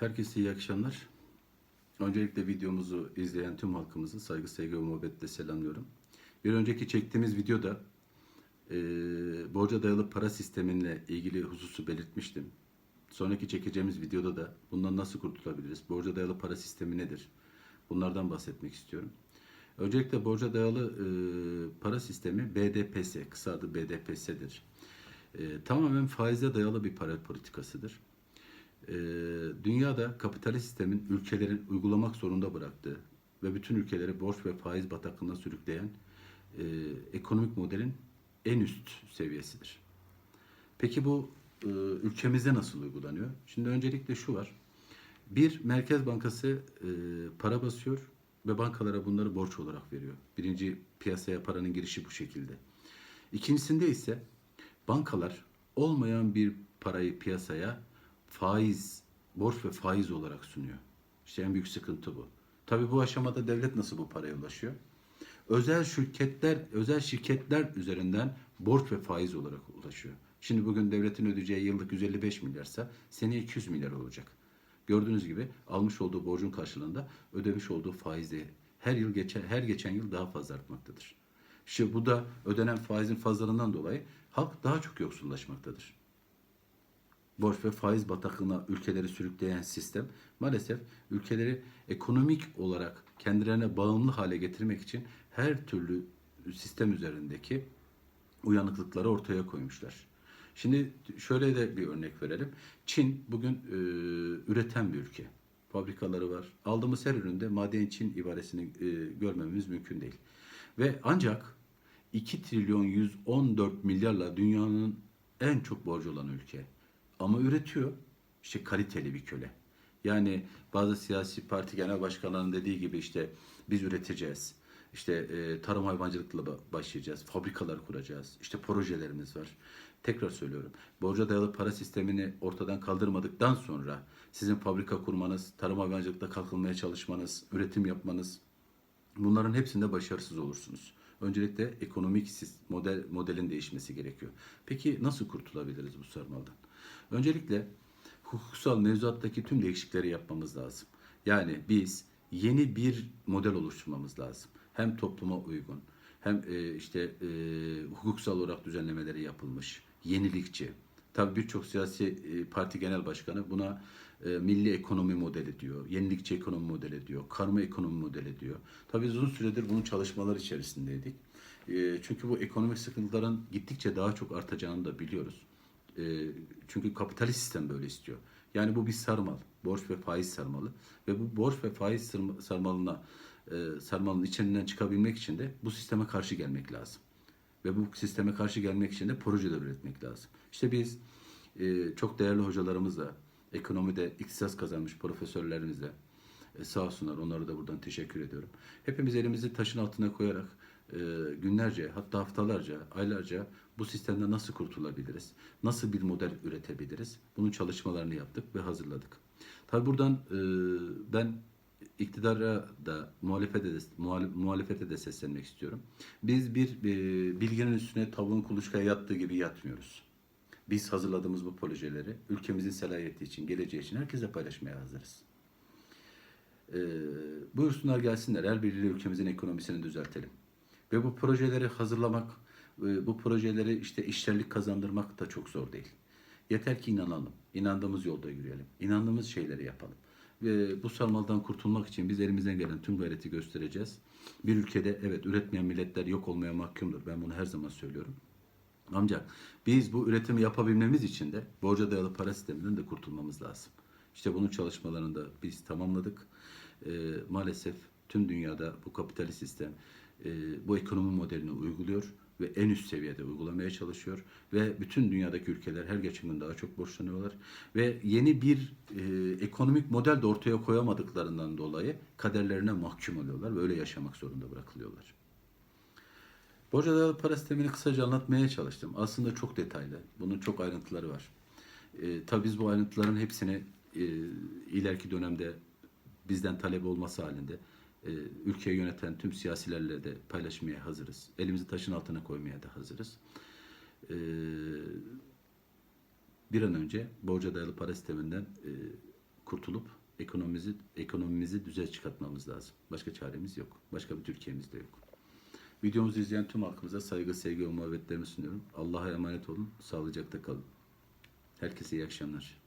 Herkese iyi akşamlar. Öncelikle videomuzu izleyen tüm halkımızı saygı, sevgi ve muhabbetle selamlıyorum. Bir önceki çektiğimiz videoda e, borca dayalı para sisteminle ilgili hususu belirtmiştim. Sonraki çekeceğimiz videoda da bundan nasıl kurtulabiliriz? Borca dayalı para sistemi nedir? Bunlardan bahsetmek istiyorum. Öncelikle borca dayalı e, para sistemi BDPS, kısa adı BDPS'dir. E, tamamen faize dayalı bir para politikasıdır. Ee, dünyada kapitalist sistemin ülkelerin uygulamak zorunda bıraktığı ve bütün ülkeleri borç ve faiz bataklığına sürükleyen e, ekonomik modelin en üst seviyesidir. Peki bu e, ülkemizde nasıl uygulanıyor? Şimdi öncelikle şu var. Bir, Merkez Bankası e, para basıyor ve bankalara bunları borç olarak veriyor. Birinci piyasaya paranın girişi bu şekilde. İkincisinde ise bankalar olmayan bir parayı piyasaya faiz, borç ve faiz olarak sunuyor. İşte en büyük sıkıntı bu. Tabii bu aşamada devlet nasıl bu paraya ulaşıyor? Özel şirketler, özel şirketler üzerinden borç ve faiz olarak ulaşıyor. Şimdi bugün devletin ödeyeceği yıllık 155 milyarsa seneye 200 milyar olacak. Gördüğünüz gibi almış olduğu borcun karşılığında ödemiş olduğu faiz de her yıl geçen her geçen yıl daha fazla artmaktadır. İşte bu da ödenen faizin fazlalığından dolayı halk daha çok yoksullaşmaktadır borç ve faiz bataklığına ülkeleri sürükleyen sistem maalesef ülkeleri ekonomik olarak kendilerine bağımlı hale getirmek için her türlü sistem üzerindeki uyanıklıkları ortaya koymuşlar. Şimdi şöyle de bir örnek verelim. Çin bugün e, üreten bir ülke. Fabrikaları var. Aldığımız her üründe maden Çin ibaresini e, görmemiz mümkün değil. Ve ancak 2 trilyon 114 milyarla dünyanın en çok borcu olan ülke. Ama üretiyor. İşte kaliteli bir köle. Yani bazı siyasi parti genel başkanlarının dediği gibi işte biz üreteceğiz. İşte e, tarım hayvancılıkla ba- başlayacağız. Fabrikalar kuracağız. İşte projelerimiz var. Tekrar söylüyorum. Borca dayalı para sistemini ortadan kaldırmadıktan sonra sizin fabrika kurmanız, tarım hayvancılıkla kalkınmaya çalışmanız, üretim yapmanız bunların hepsinde başarısız olursunuz. Öncelikle ekonomik model modelin değişmesi gerekiyor. Peki nasıl kurtulabiliriz bu sarmaldan? Öncelikle hukuksal mevzuattaki tüm değişiklikleri yapmamız lazım. Yani biz yeni bir model oluşturmamız lazım. Hem topluma uygun, hem e, işte e, hukuksal olarak düzenlemeleri yapılmış, yenilikçi. Tabii birçok siyasi e, parti genel başkanı buna milli ekonomi modeli diyor, yenilikçi ekonomi modeli diyor, karma ekonomi modeli diyor. Tabii uzun süredir bunun çalışmalar içerisindeydik. Çünkü bu ekonomik sıkıntıların gittikçe daha çok artacağını da biliyoruz. E, çünkü kapitalist sistem böyle istiyor. Yani bu bir sarmal, borç ve faiz sarmalı ve bu borç ve faiz sarma- sarmalına e, sarmalın içinden çıkabilmek için de bu sisteme karşı gelmek lazım. Ve bu sisteme karşı gelmek için de projeler üretmek lazım. İşte biz e, çok değerli hocalarımızla, ekonomide ihtisas kazanmış profesörlerimizle e, sağ olsunlar onlara da buradan teşekkür ediyorum. Hepimiz elimizi taşın altına koyarak e, günlerce hatta haftalarca, aylarca bu sistemden nasıl kurtulabiliriz? Nasıl bir model üretebiliriz? Bunun çalışmalarını yaptık ve hazırladık. Tabi buradan e, ben iktidara da muhalefete de, muhal- muhalefete de seslenmek istiyorum. Biz bir e, bilginin üstüne tavuğun kuluçkaya yattığı gibi yatmıyoruz. Biz hazırladığımız bu projeleri ülkemizin selayeti için, geleceği için herkese paylaşmaya hazırız. Ee, buyursunlar gelsinler. El birliğiyle ülkemizin ekonomisini düzeltelim. Ve bu projeleri hazırlamak, e, bu projeleri işte işlerlik kazandırmak da çok zor değil. Yeter ki inanalım. İnandığımız yolda yürüyelim. İnandığımız şeyleri yapalım. Ve bu sarmaldan kurtulmak için biz elimizden gelen tüm gayreti göstereceğiz. Bir ülkede evet üretmeyen milletler yok olmaya mahkumdur. Ben bunu her zaman söylüyorum. Ancak biz bu üretimi yapabilmemiz için de borca dayalı para sisteminden de kurtulmamız lazım. İşte bunun çalışmalarını da biz tamamladık. Ee, maalesef tüm dünyada bu kapitalist sistem e, bu ekonomi modelini uyguluyor ve en üst seviyede uygulamaya çalışıyor ve bütün dünyadaki ülkeler her geçen gün daha çok borçlanıyorlar ve yeni bir e, ekonomik model de ortaya koyamadıklarından dolayı kaderlerine mahkum oluyorlar ve öyle yaşamak zorunda bırakılıyorlar. Borca dayalı para sistemini kısaca anlatmaya çalıştım. Aslında çok detaylı. Bunun çok ayrıntıları var. E, tabii biz bu ayrıntıların hepsini e, ileriki dönemde bizden talep olması halinde e, ülkeyi yöneten tüm siyasilerle de paylaşmaya hazırız. Elimizi taşın altına koymaya da hazırız. E, bir an önce borca dayalı para sisteminden e, kurtulup ekonomimizi ekonomimizi düze çıkartmamız lazım. Başka çaremiz yok. Başka bir Türkiye'miz de yok. Videomuzu izleyen tüm halkımıza saygı, sevgi ve muhabbetlerimi sunuyorum. Allah'a emanet olun. Sağlıcakla kalın. Herkese iyi akşamlar.